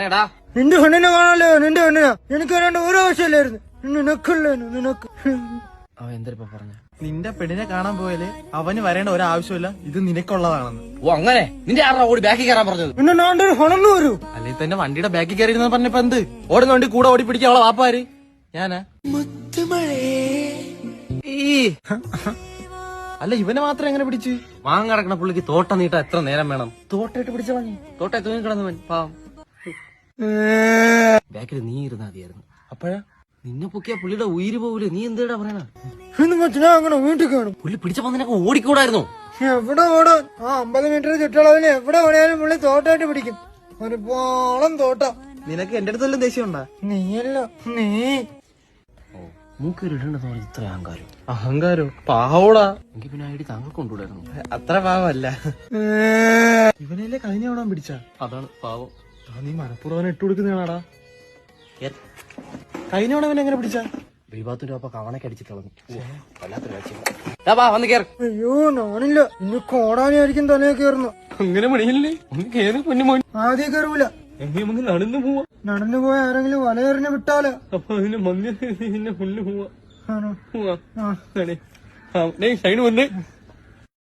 എടാ നിന്റെ പെണ്ണിനെ കാണാലോ നിന്റെ ഹെണ്ണിനാ എനിക്ക് വരേണ്ട ഒരു ആവശ്യമില്ലായിരുന്നു. നിനക്കല്ലേനു നിനക്ക്? അവൻ എന്തിപ്പോ പറഞ്ഞ? നിന്റെ പെണ്ണിനെ കാണാൻ പോയാൽ അവന് വരേണ്ട ഒരാവശ്യമില്ല. ഇത് നിനക്കുള്ളതാണെന്ന്. ഓ അങ്ങനെ? നിന്റെ ആരുടെ ഓടി ബാക്കി കയറാൻ പറഞ്ഞത്? പിന്നെ നാണ്ടൊരു ഹണന്ന് വരൂ. അല്ലെങ്കിൽ തന്നെ വണ്ടിയുടെ ബാക്കി കയറി ഇരുന്ന് പറഞ്ഞപ്പോ എന്ത്? ഓടുന്ന വണ്ടി കൂടെ ഓടി പിടിക്കുക അവളെ വാപ്പാര്? ഞാനാ? ഈ. അല്ല ഇവനെ മാത്രം എങ്ങനെ പിടിച്ച്? വാങ്ങടക്കണ കിടക്കണ പുള്ളിക്ക് തോട്ടം നീട്ടാ എത്ര നേരം വേണം? തോട്ടായിട്ട് പിടിച്ച വാങ്ങി തോട്ടായി തൂങ്ങി കിടന്നവൻ പാവം. ബാക്കിൽ നീ ഇരുന്നാ മതിയായിരുന്നു. അപ്പോഴാ? നിന്നെ പൊക്കിയ പുള്ളിയുടെ ഉയിര് പോവില്ല നീ എന്താ പറയണ? അങ്ങനെ വീട്ടിൽ കാണും. പുള്ളി പിടിച്ചപ്പോ നിനക്ക് ഓടിക്കൂടായിരുന്നു? എവിടെ ഓടാൻ ആ അമ്പത് മീറ്റർ ചുറ്റളവിൽ എവിടെ ഓടിയാലും പുള്ളി തോട്ടായിട്ട് പിടിക്കും. ഒരുപാളം തോട്ട. നിനക്ക് എന്റെ അടുത്തല്ലോ ദേഷ്യം ഉണ്ടാ നീയല്ല നീ. ഇത്ര അഹങ്കാരം. അഹങ്കാരോ? പാവോടാ. എനിക്ക് പിന്നെ ഐഡി താങ്കൾ കൊണ്ടുവിടായിരുന്നു. അത്ര പാവല്ല. ഇവനല്ലേ കഴിഞ്ഞ ഓടാൻ പിടിച്ച? അതാണ് പാവം. നീ മനപ്പൂർവം ഇട്ട് കൊടുക്കുന്നതാണാടാ. കഴിഞ്ഞ അവൻ എങ്ങനെ പിടിച്ചാ? വിവാത്തിന്റെ അപ്പൊ കവണയ്ക്ക് അടിച്ചിട്ടുള്ളത് അയ്യോ കോടാനായിരിക്കും തലയെ കയറുന്നു അങ്ങനെ മണിയല്ലേ ഒന്ന് കേറി പൊന്നു മോൻ. ആദ്യം കയറൂല എങ്ങനെ നമുക്ക് നടന്നു പോവാ. നടന്നു പോയ ആരെങ്കിലും വലയെറിഞ്ഞ് വിട്ടാലോ? അപ്പൊ അതിന് മഞ്ഞ പിന്നെ പോവാ. ആണോ? പോവാ ആ. സൈഡ് വന്ന്.